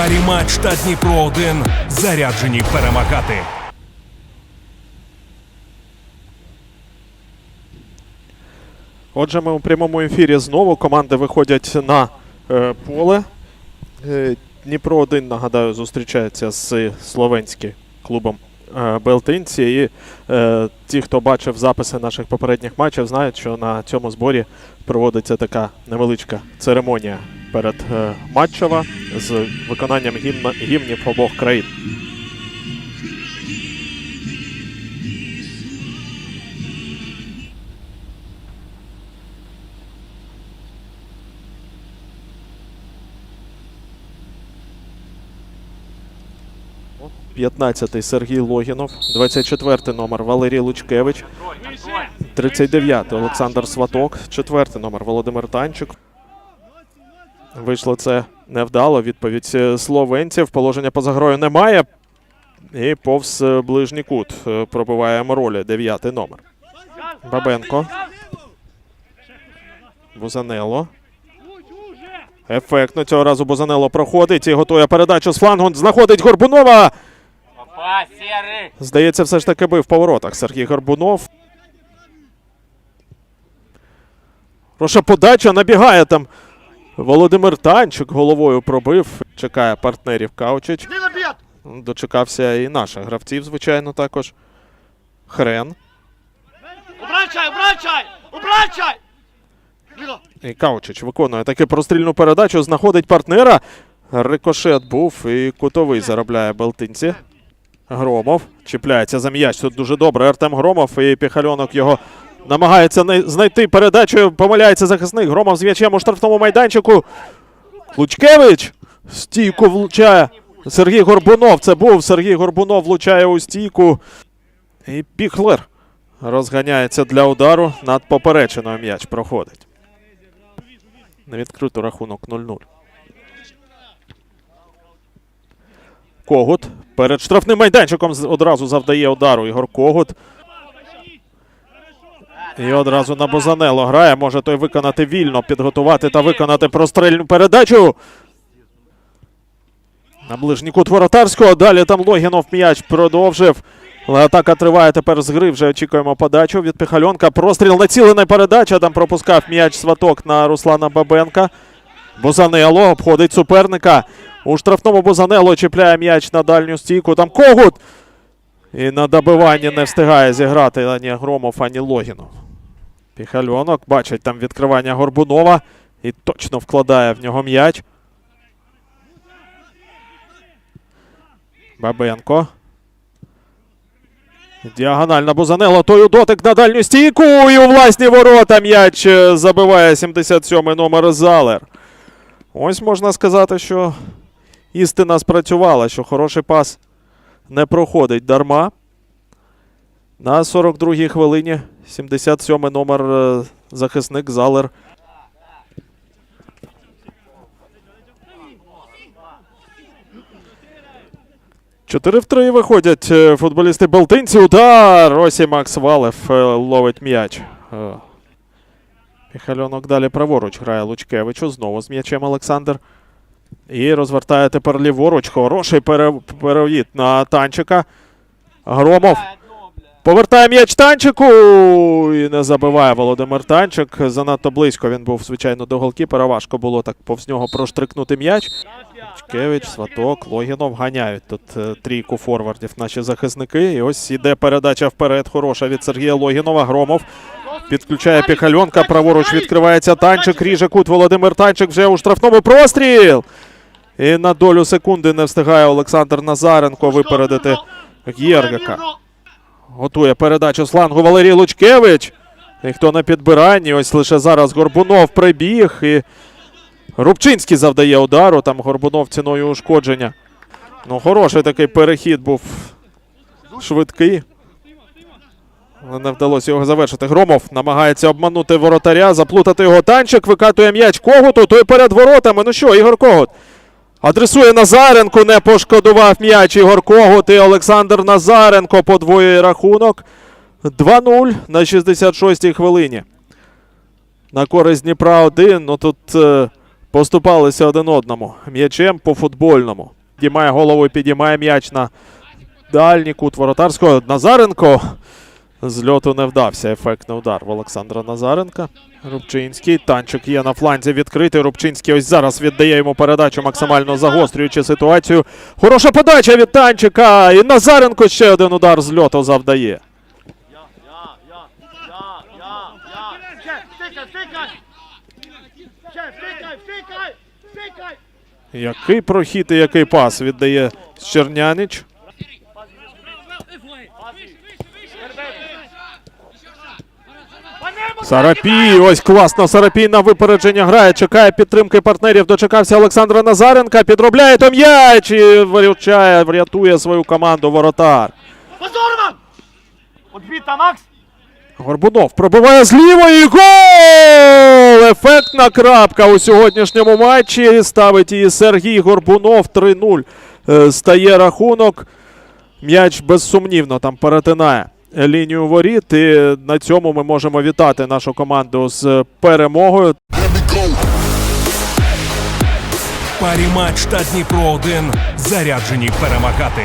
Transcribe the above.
парі матч та Дніпро 1 заряджені перемагати. Отже, ми у прямому ефірі знову команди виходять на е, поле. Е, Дніпро 1 нагадаю, зустрічається з словенським клубом е, Белтинці. І е, ті, хто бачив записи наших попередніх матчів, знають, що на цьому зборі проводиться така невеличка церемонія перед е, матчева з виконанням гімна, гімнів обох країн. – 15-й Сергій Логінов, 24-й номер Валерій Лучкевич, 39-й Олександр Сваток, 4-й номер Володимир Танчик. Вийшло це невдало. Відповідь е, словенців. Положення поза грою немає. І повз е, ближній кут е, пробиває Моролі, 9-й номер. Бабенко. Бузанело. Ефектно цього разу Бузанело проходить і готує передачу з флангу. Знаходить Горбунова. Здається, все ж таки бив в поворотах Сергій Горбунов. Хороша подача, набігає там. Володимир Танчик головою пробив. Чекає партнерів Каучич. Дочекався і наших гравців, звичайно, також. Хрен. Обращай, обращай! Обращай! І Каучич виконує таки прострільну передачу, знаходить партнера. Рикошет був і кутовий заробляє Белтинці. Громов чіпляється за м'яч. Тут дуже добре. Артем Громов і Піхальонок його намагається знайти передачу. Помиляється захисник. Громов з м'ячем у штрафному майданчику. Лучкевич стійку влучає. Сергій Горбунов. Це був Сергій Горбунов влучає у стійку. І Піхлер розганяється для удару. Над поперечиною м'яч проходить. На відкриту рахунок 0-0. Когут. Перед штрафним майданчиком одразу завдає удару Ігор Когут. І одразу на Бозанело грає. Може той виконати вільно, підготувати та виконати прострільну передачу. На ближній кут воротарського. Далі там Логінов м'яч продовжив. Але атака триває тепер з гри. Вже очікуємо подачу від Піхальонка. Простріл націлена передача. Там пропускав м'яч сваток на Руслана Бабенка. Бозанело обходить суперника. У штрафному Бозанело чіпляє м'яч на дальню стійку. Там Когут. І на добиванні не встигає зіграти ані Громов, ані Логінов. Піхальонок бачить там відкривання Горбунова і точно вкладає в нього м'яч. Бабенко. Діагональна Бузанело. Той дотик на дальню стійку. І у власні ворота м'яч е, забиває 77-й номер Залер. Ось можна сказати, що істина спрацювала, що хороший пас не проходить дарма. На 42-й хвилині 77-й номер е, захисник Залер. Чотири в три виходять е, футболісти Балтинці. Удар! Росі Макс Валев е, ловить м'яч. Міхальонок далі праворуч грає Лучкевичу. Знову з м'ячем Олександр. І розвертає тепер ліворуч. Хороший пере... перевід на танчика. Громов. Повертає м'яч танчику. І не забиває Володимир Танчик. Занадто близько він був, звичайно, до голкіпера. Важко було так повз нього проштрикнути м'яч. Чкевич, Сваток, Логінов ганяють тут е, трійку форвардів наші захисники. І ось іде передача вперед. Хороша від Сергія Логінова. Громов підключає Піхальонка. Праворуч відкривається танчик. Ріже кут Володимир Танчик вже у штрафному простріл. І на долю секунди не встигає Олександр Назаренко випередити Гєргака. Готує передачу з флангу Валерій Лучкевич. Ніхто на підбиранні. Ось лише зараз Горбунов прибіг. І Рубчинський завдає удару. Там Горбунов ціною ушкодження. Ну, хороший такий перехід був швидкий. Але не вдалося його завершити. Громов намагається обманути воротаря, заплутати його танчик, викатує м'яч Когуту, той перед воротами. Ну що, Ігор Когут адресує Назаренку, не пошкодував м'яч Ігор Когут і Олександр Назаренко подвоює рахунок. 2-0 на 66-й хвилині. На користь Дніпра 1. Ну тут е, поступалися один одному. М'ячем по футбольному. Підіймає голову підіймає м'яч на дальній кут воротарського. Назаренко. З льоту не вдався. Ефектний удар в Олександра Назаренка. Рубчинський. Танчик є на фланзі відкритий. Рубчинський ось зараз віддає йому передачу, максимально загострюючи ситуацію. Хороша подача від танчика. І Назаренко ще один удар з льоту завдає. Який прохід і який пас віддає Чернянич. Сарапій, ось класно. Сарапій на випередження грає. Чекає підтримки партнерів. Дочекався Олександра Назаренка. Підробляє то м'яч і виручає, врятує свою команду воротар. Макс! Горбунов пробиває з лівої гол! Ефектна крапка у сьогоднішньому матчі. Ставить її Сергій Горбунов 3-0. Е, Стає рахунок. М'яч безсумнівно там перетинає лінію воріт. І на цьому ми можемо вітати нашу команду з перемогою. Парі матч та Дніпро 1 заряджені перемагати.